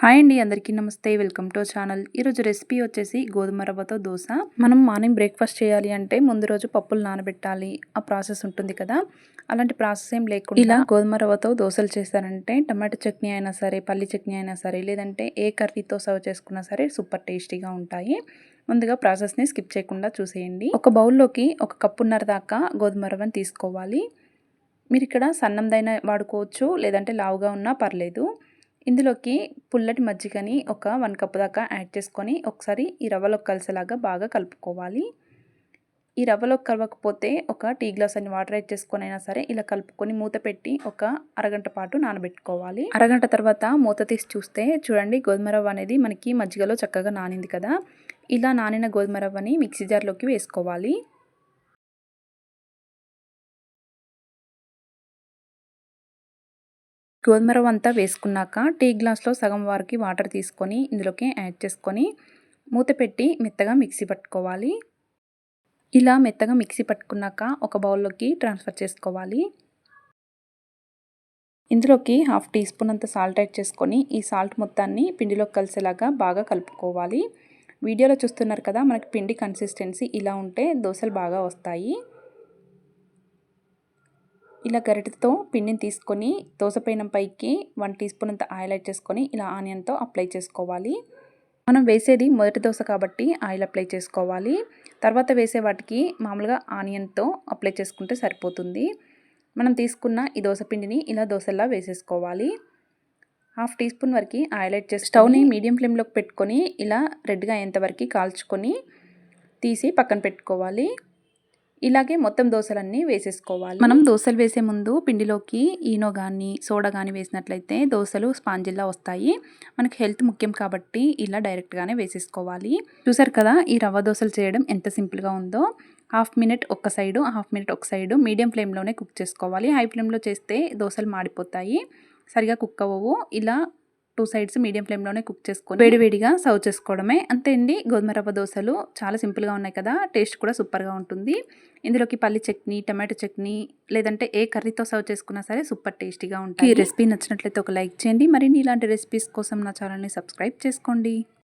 Hi అండి అందరికీ నమస్తే. Welcome to channel. ఈరోజు రెసిపీ వచ్చేసి గోధుమ రవ్వతో దోశ. మనం మార్నింగ్ బ్రేక్ఫాస్ట్ చేయాలి అంటే ముందు రోజు పప్పులు నానబెట్టాలి. ఆ ప్రాసెస్ ఉంటుంది కదా. అలాంటి ప్రాసెస్ ఏం లేకుండా ఇలా గోధుమ రవ్వతో దోశలు చేస్తారంటే టమాటో చట్నీ అయినా సరే పల్లి చట్నీ అయినా సరే లేదంటే ఏ కర్రీతో సర్వ్ చేసుకున్నా సరే సూపర్ టేస్టీగా ఉంటాయి. ముందుగా ప్రాసెస్ని స్కిప్ చేయకుండా చూసేయండి. ఒక బౌల్లోకి ఒక కప్పున్నర దాకా గోధుమ రవ్వని తీసుకోవాలి. మీరు ఇక్కడ సన్నందైనా వాడుకోవచ్చు లేదంటే లావుగా ఉన్నా పర్లేదు. ఇందులోకి పుల్లటి మజ్జిగని ఒక వన్ కప్ దాకా యాడ్ చేసుకొని ఒకసారి ఈ రవ్వలో కలిసేలాగా బాగా కలుపుకోవాలి. ఈ రవ్వలో కలవకపోతే ఒక టీ గ్లాస్ అని వాటర్ యాడ్ చేసుకొని అయినా సరే ఇలా కలుపుకొని మూత పెట్టి ఒక అరగంట పాటు నానబెట్టుకోవాలి. అరగంట తర్వాత మూత తీసి చూస్తే చూడండి గోధుమ రవ్వ అనేది మనకి మజ్జిగలో చక్కగా నానింది కదా. ఇలా నానిన గోధుమ రవ్వని మిక్సీ జార్లోకి వేసుకోవాలి. గోధుమ రవ్వ అంతా వేసుకున్నాక టీ గ్లాస్లో సగం వారికి వాటర్ తీసుకొని ఇందులోకి యాడ్ చేసుకొని మూత పెట్టి మెత్తగా మిక్సీ పట్టుకోవాలి. ఇలా మెత్తగా మిక్సీ పట్టుకున్నాక ఒక బౌల్లోకి ట్రాన్స్ఫర్ చేసుకోవాలి. ఇందులోకి హాఫ్ టీ స్పూన్ అంత సాల్ట్ యాడ్ చేసుకొని ఈ సాల్ట్ మొత్తాన్ని పిండిలోకి కలిసేలాగా బాగా కలుపుకోవాలి. వీడియోలో చూస్తున్నారు కదా మనకి పిండి కన్సిస్టెన్సీ ఇలా ఉంటే దోశలు బాగా వస్తాయి. ఇలా గరిటెతో పిండిని తీసుకొని దోసపైనం పైకి వన్ టీ స్పూన్ అంత ఆయిల్ యాడ్ చేసుకొని ఇలా ఆనియన్తో అప్లై చేసుకోవాలి. మనం వేసేది మొదటి దోశ కాబట్టి ఆయిల్ అప్లై చేసుకోవాలి. తర్వాత వేసే వాటికి మామూలుగా ఆనియన్తో అప్లై చేసుకుంటే సరిపోతుంది. మనం తీసుకున్న ఈ దోశ పిండిని ఇలా దోశల్లా వేసేసుకోవాలి. హాఫ్ టీ స్పూన్ వరకు ఆయిల్ యాడ్ చేసి స్టవ్ని మీడియం ఫ్లేమ్లోకి పెట్టుకొని ఇలా రెడ్గా అయ్యేంతవరకు కాల్చుకొని తీసి పక్కన పెట్టుకోవాలి. ఇలాగే మొత్తం దోశలన్నీ వేసేసుకోవాలి. మనం దోశలు వేసే ముందు పిండిలోకి ఈనో కానీ సోడా కానీ వేసినట్లయితే దోశలు స్పాంజిల్లా వస్తాయి. మనకి హెల్త్ ముఖ్యం కాబట్టి ఇలా డైరెక్ట్గానే వేసేసుకోవాలి. చూసారు కదా ఈ రవ్వ దోశలు చేయడం ఎంత సింపుల్గా ఉందో. హాఫ్ మినిట్ ఒక సైడు హాఫ్ మినిట్ ఒక సైడు మీడియం ఫ్లేమ్లోనే కుక్ చేసుకోవాలి. హై ఫ్లేమ్లో చేస్తే దోశలు మాడిపోతాయి. సరిగా కుక్ అవ్వవు. ఇలా టూ సైడ్స్ మీడియం ఫ్లేమ్లోనే కుక్ చేసుకొని వేడివేడిగా సర్వ్ చేసుకోవడమే. అంతే అండి గోధుమ రవ్వ దోశలు చాలా సింపుల్గా ఉన్నాయి కదా టేస్ట్ కూడా సూపర్గా ఉంటుంది. ఇందులోకి పల్లి చట్నీ టమాటో చట్నీ లేదంటే ఏ కర్రీతో సర్వ్ చేసుకున్నా సరే సూపర్ టేస్టీగా ఉంటాయి. ఈ రెసిపీ నచ్చినట్లయితే ఒక లైక్ చేయండి. మరిన్ని ఇలాంటి రెసిపీస్ కోసం నా ఛానల్ని సబ్స్క్రైబ్ చేసుకోండి.